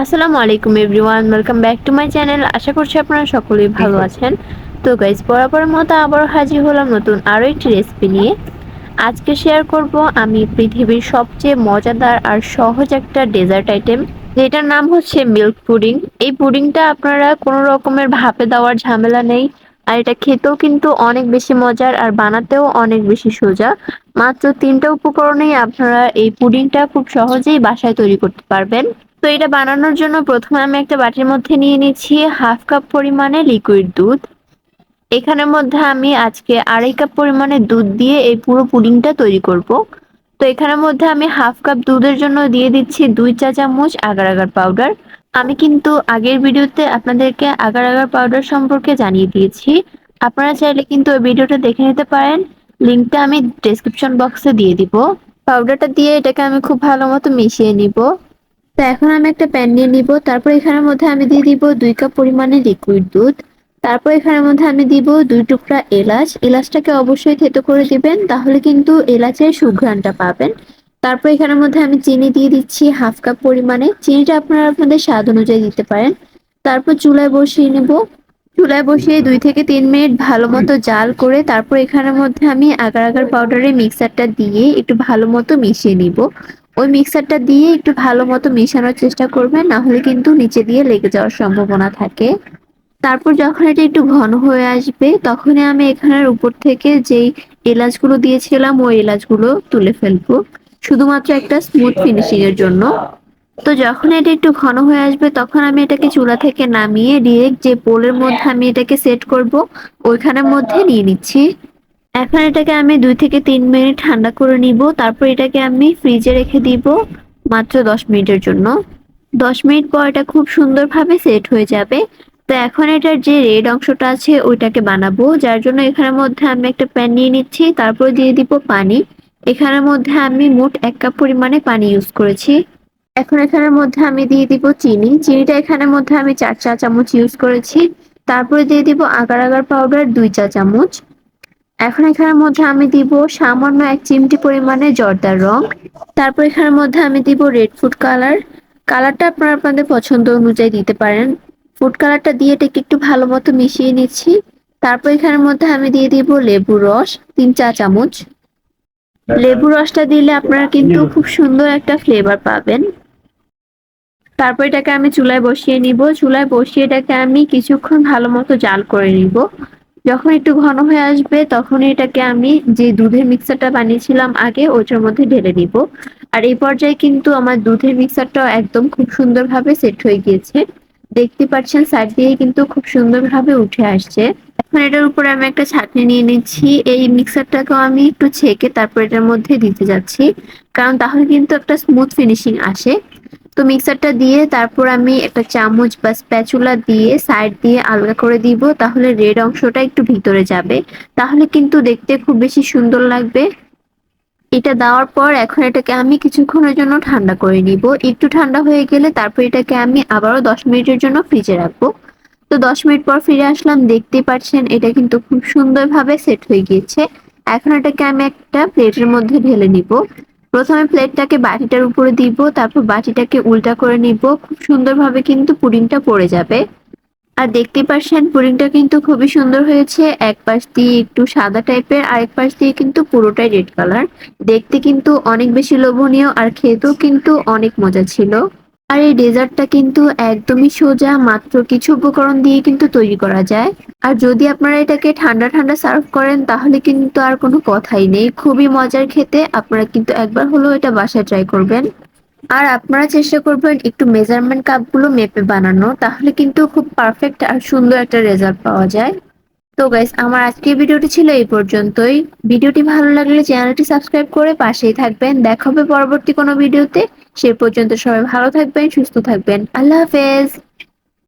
আসসালামু আলাইকুম everyone welcome back to my channel আশা করছি আপনারা সকলেই ভালো আছেন। তো গাইজ বরাবর মতো আবার হাজির হলাম নতুন আরও একটি রেসিপি নিয়ে। আজকে শেয়ার করব আমি পৃথিবীর সবচেয়ে মজাদার আর সহজ একটা ডেজার্ট আইটেম যেটার নাম হচ্ছে মিল্ক পুডিং এই পুডিংটা আপনারা কোনো রকমের ভাপে দেওয়ার ঝামেলা নেই আর এটা খেতেও কিন্তু অনেক বেশি মজার আর বানাতেও অনেক বেশি সোজা। মাত্র তিনটা উপকরণেই আপনারা এই পুডিংটা খুব সহজেই বাসায় তৈরি করতে পারবেন। তো এটা বানানোর জন্য প্রথমে আমি একটা বাটির মধ্যে নিয়ে নিচ্ছি হাফ কাপ পরিমাণে লিকুইড দুধ। এখানের মধ্যে আমি আজকে আড়াই কাপ পরিমাণে দুধ দিয়ে এই পুরো পুডিংটা তৈরি করব। তো এখানের মধ্যে আমি হাফ কাপ দুধের জন্য দিয়ে দিচ্ছি দুই চা চামচ আগার আগার পাউডার আমি কিন্তু আগের ভিডিওতে আপনাদেরকে আগার আগার পাউডার সম্পর্কে জানিয়ে দিয়েছি। আপনারা চাইলে কিন্তু ওই ভিডিওটা দেখে নিতে পারেন। লিঙ্কটা আমি ডেসক্রিপশন বক্সে দিয়ে দিব। পাউডারটা দিয়ে এটাকে আমি খুব ভালো মতো মিশিয়ে নিব। তো এখন আমি একটা প্যান নিয়ে নিব। তারপর এখানের মধ্যে আমি দিয়ে দিব দুই কাপ পরিমাণে লিকুইড দুধ। তারপর এখানের মধ্যে আমি দিব দুই টুকরা এলাচ। এলাচটাকে অবশ্যই থেতো করে দিবেন, তাহলে কিন্তু এলাচের সুঘ্রাণটা পাবেন। তারপর এখানের মধ্যে আমি চিনি দিয়ে দিচ্ছি হাফ কাপ পরিমাণে। চিনিটা আপনারা আপনাদের স্বাদ অনুযায়ী দিতে পারেন। তারপর চুলায় বসিয়ে নেব। চুলায় বসিয়ে দুই থেকে তিন মিনিট ভালো মতো জাল করে তারপর এখানের মধ্যে আমি আগার আগার পাউডারের মিক্সারটা দিয়ে একটু ভালো মতো মিশিয়ে নিব। ওই মিক্সারটা দিয়ে একটু ভালো মতো মেশানোর চেষ্টা করবেন না হলে কিন্তু নিচে দিয়ে লেগে যাওয়ার সম্ভাবনা থাকে। তারপর যখন এটা একটু ঘন হয়ে আসবে, তখনই আমি এখানের উপর থেকে যেই এলাচগুলো দিয়েছিলাম, ওই এলাচগুলো তুলে ফেলব। শুধুমাত্র একটা স্মুথ ফিনিশিং এর জন্য। তো যখন এটা একটু ঘন হয়ে আসবে, তখন আমি এটাকে চুলা থেকে নামিয়ে ডিরেক্ট যে পোলের মধ্যে আমি এটাকে সেট করব, ওইখানের মধ্যে নিয়ে নিচ্ছি। এখন এটাকে আমি দুই থেকে তিন মিনিট ঠান্ডা করে নিব। তারপর এটাকে আমি ফ্রিজে রেখে দিব মাত্র দশ মিনিটের জন্য। দশ মিনিট পর এটা খুব সুন্দরভাবে সেট হয়ে যাবে। তো এখন এটার যে রেড অংশটা আছে, ওইটাকে বানাবো। যার জন্য এখানের মধ্যে আমি একটা প্যান নিয়ে নিচ্ছি। তারপর দিয়ে দিব পানি। এখানের মধ্যে আমি মোট এক কাপ পরিমাণে পানি ইউজ করেছি। এখন এখানের মধ্যে আমি দিয়ে দিব চিনি। চিনিটা এখানের মধ্যে আমি চার চা চামচ ইউজ করেছি। তারপরে দিয়ে দিব আগার আগার পাউডার দুই চা চামচ। এখন এখানের মধ্যে আমি দিব সামান্য এক চিমটি পরিমাণে জর্দার রং। তারপর এখানের মধ্যে আমি দিব রেড ফুড কালার। কালারটা আপনারা আপনাদের পছন্দ অনুযায়ী দিতে পারেন। ফুড কালারটা দিয়ে এটাকে একটু ভালো মতো মিশিয়ে নিচ্ছি। তারপর এখানের মধ্যে আমি দিয়ে দিব লেবু রস, তিন চা চামচ। লেবু রসটা দিলে আপনারা কিন্তু খুব সুন্দর একটা ফ্লেভার পাবেন। তারপর এটাকে আমি চুলায় বসিয়ে নিব। চুলায় বসিয়ে এটাকে আমি কিছুক্ষণ ভালো মতো জাল করে নিব। যখন একটু ঘন হয়ে আসবে তখন এটাকে আমি যে দুধের মিক্সারটা বানিয়েছিলাম আগে ওইটার মধ্যে ঢেলে নিব। আর এই পর্যায়ে কিন্তু আমার দুধের মিক্সারটাও একদম খুব সুন্দরভাবে সেট হয়ে গিয়েছে। দেখতে পাচ্ছেন সাইড দিয়ে কিন্তু খুব সুন্দরভাবে উঠে আসছে। এখন এটার উপরে আমি একটা ছাঁকনি নিয়ে নিচ্ছি। এই মিক্সারটাকেও আমি একটু ছেঁকে তারপর এটার মধ্যে দিতে যাচ্ছি। কারণ তাহলে কিন্তু একটা স্মুথ ফিনিশিং আসে। তো মিক্সারটা দিয়ে তারপর আমি একটা চামচ বা স্প্যাচুলা দিয়ে সাইড দিয়ে আলগা করে দিব, তাহলে রেড অংশটা একটু ভিতরে যাবে। তাহলে কিন্তু দেখতে খুব বেশি সুন্দর লাগবে। এটা দেওয়ার পর এখন এটাকে আমি কিছুক্ষণের জন্য ঠান্ডা করে নিব। একটু ঠান্ডা হয়ে গেলে তারপর এটাকে আমি আবারও দশ মিনিটের জন্য ফ্রিজে রাখব। তো দশ মিনিট পর ফিরে আসলাম দেখতে পাচ্ছেন এটা কিন্তু খুব সুন্দরভাবে সেট হয়ে গিয়েছে। এখন এটাকে আমি একটা প্লেটের মধ্যে ঢেলে নিব। প্রথমে প্লেটটাকে বাটিটার উপরে দিব, তারপর বাটিটাকে উল্টা করে নিব। খুব সুন্দরভাবে কিন্তু পুডিংটা পড়ে যাবে। আর দেখতে পাচ্ছেন, পুডিংটা কিন্তু খুবই সুন্দর হয়েছে। এক পাশ দিয়ে একটু সাদা টাইপের, আরেক পাশ দিয়ে কিন্তু পুরোটাই রেড কালার। দেখতে কিন্তু অনেক বেশি লোভনীয় আর খেতেও কিন্তু অনেক মজা ছিল। আর এই ডেজার্টটা কিন্তু একদমই সোজা, মাত্র কিছু উপকরণ দিয়ে কিন্তু তৈরি করা যায়। আর যদি আপনারা এটাকে ঠান্ডা ঠান্ডা সার্ভ করেন, তাহলে কিন্তু আর কোনো কথাই নেই। খুবই মজার খেতে। আপনারা কিন্তু একবার হলেও এটা বাসায় ট্রাই করবেন। আর আপনারা চেষ্টা করবেন একটু মেজারমেন্ট কাপগুলো মেপে বানানো তাহলে কিন্তু খুব পারফেক্ট আর সুন্দর একটা রেজাল্ট পাওয়া যায়। তো গাইস আমার আজকের ভিডিওটি ছিল এই পর্যন্তই। ভিডিওটি ভালো লাগলে চ্যানেলটি সাবস্ক্রাইব করে পাশেই থাকবেন। দেখা হবে পরবর্তী কোনো ভিডিওতে। সে পর্যন্ত সবাই ভালো থাকবেন, সুস্থ থাকবেন। আল্লাহ হাফেজ।